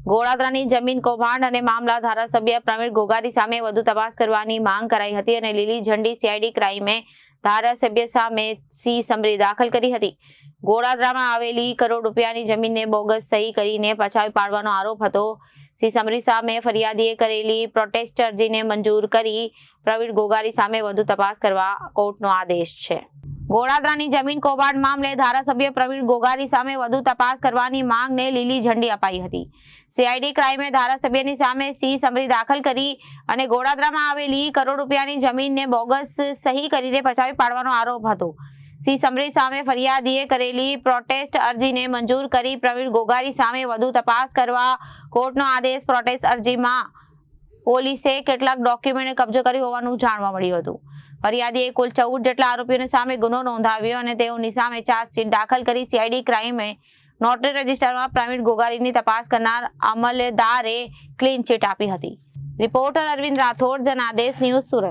ગોળાદરાની જમીન કૌભાંડ અને મામલા ધારાસભ્ય પ્રવીણ ગોગારી સામે વધુ તપાસ કરવાની માંગ કરાઈ હતી અને લીલી ઝંડી સીઆઈડી ક્રાઇમે ધારાસભ્ય સામે સી સમરી દાખલ કરી હતી. ગોળાદરામાં આવેલી કરોડ રૂપિયાની જમીનને બોગસ સહી કરીને પછાવી પાડવાનો આરોપ હતો. સી સમરી સામે ફરિયાદીએ કરેલી પ્રોટેસ્ટ અરજીને મંજૂર કરી પ્રવીણ ગોગારી સામે વધુ તપાસ કરવા કોર્ટનો આદેશ છે. ગોળાદરાની જમીન કૌભાંડ મામલે ધારાસભ્ય પ્રવીણ ગોગારી સામે વધુ તપાસ કરવાની માંગને લીલી ઝંડી અપાઈ હતી. સીઆઈડી ક્રાઇમે ધારાસભ્યની સામે સી સમરી દાખલ કરી અને ગોળાદરામાં આવેલી કરોડ રૂપિયાની જમીનને બોગસ સહી કરીને પચાવી પાડવાનો આરોપ હતો. સી સમરી સામે ફરિયાદીએ કરેલી પ્રોટેસ્ટ અરજીને મંજૂર કરી પ્રવીણ ગોગારી સામે વધુ તપાસ કરવા કોર્ટનો આદેશ પ્રોટેસ્ટ અરજીમાં પોલીસે કેટલાક ડોક્યુમેન્ટ કબજો કર્યો હોવાનું જાણવા મળ્યું હતું. ફરિયાદીએ કુલ ચૌદ જેટલા આરોપીઓની સામે ગુનો નોંધાવ્યો અને તેઓની સામે ચાર્જશીટ દાખલ કરી સીઆઈડી ક્રાઇમે નોટરી રજિસ્ટરમાં પ્રવીણ ગોગારીની તપાસ કરનાર અમલદારે ક્લીન ચીટ આપી હતી. Reporter Arvind Rathod, Janadesh news Surat.